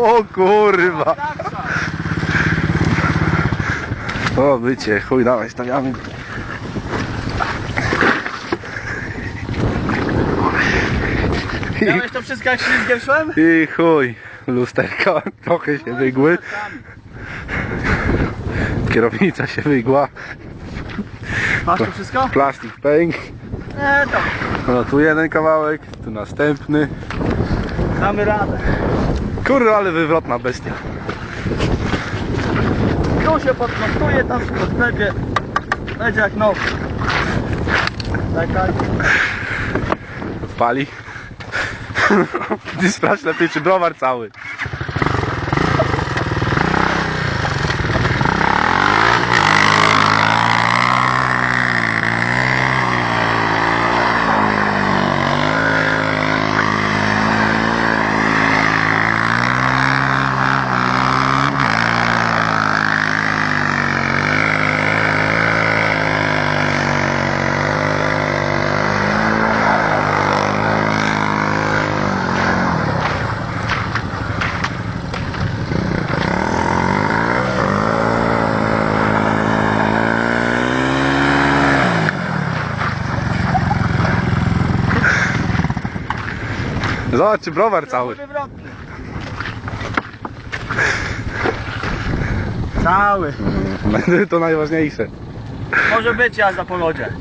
O kurwa. O bycie, chuj, dawaj, stawiamy. Miałeś to wszystko jak ślizgiem szłem? I chuj, lusterka trochę się wygły. Kierownica się wygła. Masz to wszystko? Plastik pęk. To No tu jeden kawałek, tu następny. damy radę. Kurwa, ale wywrotna bestia. Tu się podmontuje, tam się podklepie. Będzie jak nowy. Czekaj. Pali. Ty sprawdź lepiej, czy browar cały. Zobacz, browar cały. Cały. To najważniejsze. Może być jazda po lodzie.